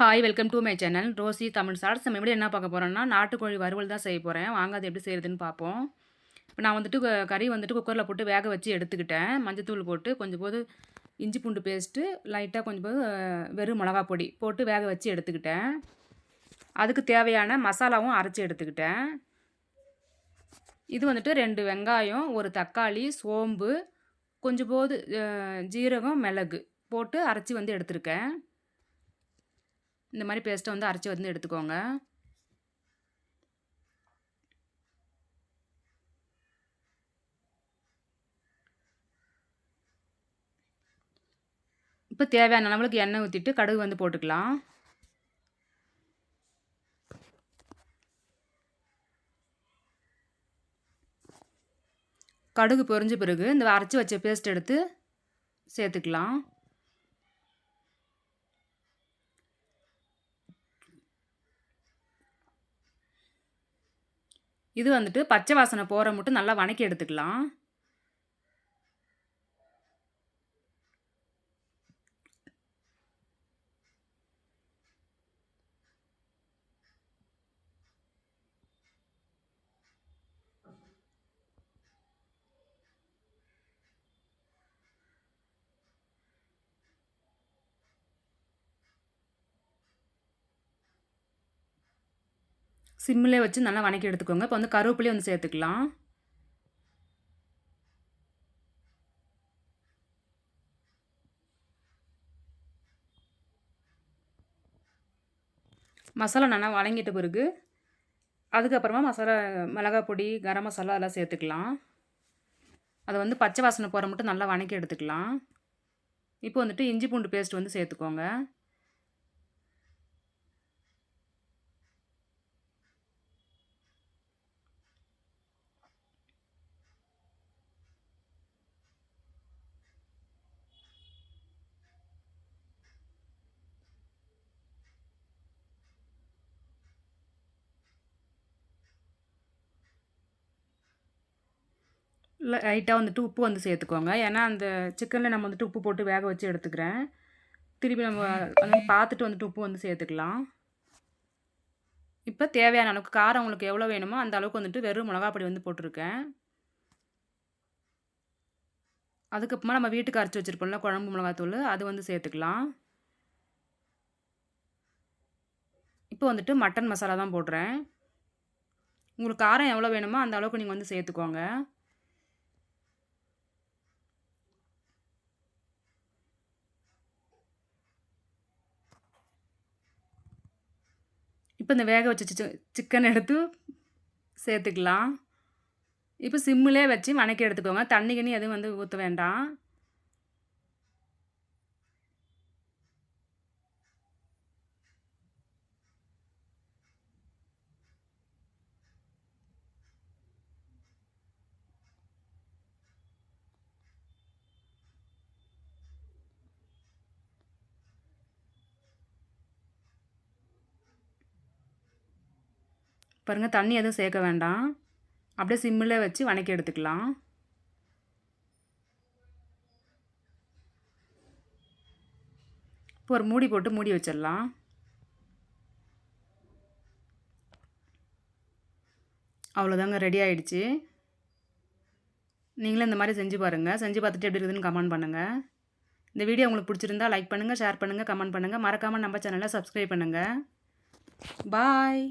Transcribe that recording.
Hi welcome to my channel Rosy Tamil sir. நம்ம எப்படி என்ன பார்க்க போகிறோம்னா நாட்டுக்கோழி வறுவல் தான் செய்ய போகிறேன் வாங்க அது எப்படி செய்கிறதுன்னு பார்ப்போம். இப்போ நான் வந்துட்டு கறி வந்துட்டு குக்கரில் போட்டு வேக வச்சு எடுத்துக்கிட்டேன். மஞ்சத்தூள் போட்டு கொஞ்சம் போது இஞ்சி பூண்டு பேஸ்ட்டு லைட்டாக கொஞ்சம் போது வெறும் மிளகா பொடி போட்டு வேக வச்சு எடுத்துக்கிட்டேன். அதுக்கு தேவையான மசாலாவும் அரைச்சி எடுத்துக்கிட்டேன். இது வந்துட்டு ரெண்டு வெங்காயம் ஒரு தக்காளி சோம்பு கொஞ்சம் போது ஜீரகம் மிளகு போட்டு அரைச்சி வந்து எடுத்திருக்கேன். இந்த மாதிரி பேஸ்ட்டை வந்து அரைச்சி வந்து எடுத்துக்கோங்க. இப்போ தேவையான அளவுக்கு எண்ணெய் ஊற்றிட்டு கடுகு வந்து போட்டுக்கலாம். கடுகு பொரிஞ்ச பிறகு இந்த அரைச்சி வச்ச பேஸ்ட் எடுத்து சேர்த்துக்கலாம். இது வந்துட்டு பச்சை வாசனை போகிற மட்டும் நல்லா வணக்கி எடுத்துக்கலாம். சிம்மில் வச்சு நல்லா வணக்கி எடுத்துக்கோங்க. இப்போ வந்து கருவேப்பிலையும் வந்து சேர்த்துக்கலாம். மசாலா நல்லா வணங்கிட்ட பிறகு அதுக்கப்புறமா மசாலா மிளகாய் பொடி கரம் மசாலா அதெல்லாம் சேர்த்துக்கலாம். அதை வந்து பச்சை வாசனை போகிற மட்டும் நல்லா வணக்கி எடுத்துக்கலாம். இப்போ வந்துட்டு இஞ்சி பூண்டு பேஸ்ட் வந்து சேர்த்துக்கோங்க. லைட்டாக வந்துட்டு உப்பு வந்து சேர்த்துக்கோங்க. ஏன்னா அந்த சிக்கனில் நம்ம வந்துட்டு உப்பு போட்டு வேக வச்சு எடுத்துக்கிறேன். திருப்பி நம்ம வந்து பார்த்துட்டு வந்துட்டு உப்பு வந்து சேர்த்துக்கலாம். இப்போ தேவையான அளவுக்கு காரம் உங்களுக்கு எவ்வளோ வேணுமோ அந்த அளவுக்கு வந்துட்டு வெறும் மிளகாப்பொடி வந்து போட்டிருக்கேன். அதுக்கப்புறமா நம்ம வீட்டுக்கு அரைச்சி வச்சுருப்போம்ல குழம்பு மிளகாத்தூள் அது வந்து சேர்த்துக்கலாம். இப்போ வந்துட்டு மட்டன் மசாலா தான் போடுறேன். உங்களுக்கு காரம் எவ்வளோ வேணுமோ அந்த அளவுக்கு நீங்கள் வந்து சேர்த்துக்கோங்க. இப்போ இந்த வேக வச்ச சிக்கன் எடுத்து சேர்த்துக்கலாம். இப்போ சிம்மிலே வச்சு வணக்கி எடுத்துக்கோங்க. தண்ணி கண்ணி எதுவும் வந்து ஊற்ற வேண்டாம். பாருங்கள் தண்ணி எதுவும் சேர்க்க வேண்டாம். அப்படியே சிம்மில் வச்சு வணக்கி எடுத்துக்கலாம். இப்போ ஒரு மூடி போட்டு மூடி வச்சிடலாம். அவ்வளோதாங்க ரெடி ஆகிடுச்சு நீங்களும் இந்த மாதிரி செஞ்சு பாருங்கள் செஞ்சு பார்த்துட்டு எப்படி இருக்குதுன்னு கமெண்ட் பண்ணுங்கள் இந்த வீடியோ உங்களுக்கு பிடிச்சிருந்தா லைக் பண்ணுங்கள் ஷேர் பண்ணுங்கள் கமெண்ட் பண்ணுங்கள் மறக்காமல் நம்ம சேனலை சப்ஸ்கிரைப் பண்ணுங்கள் பாய்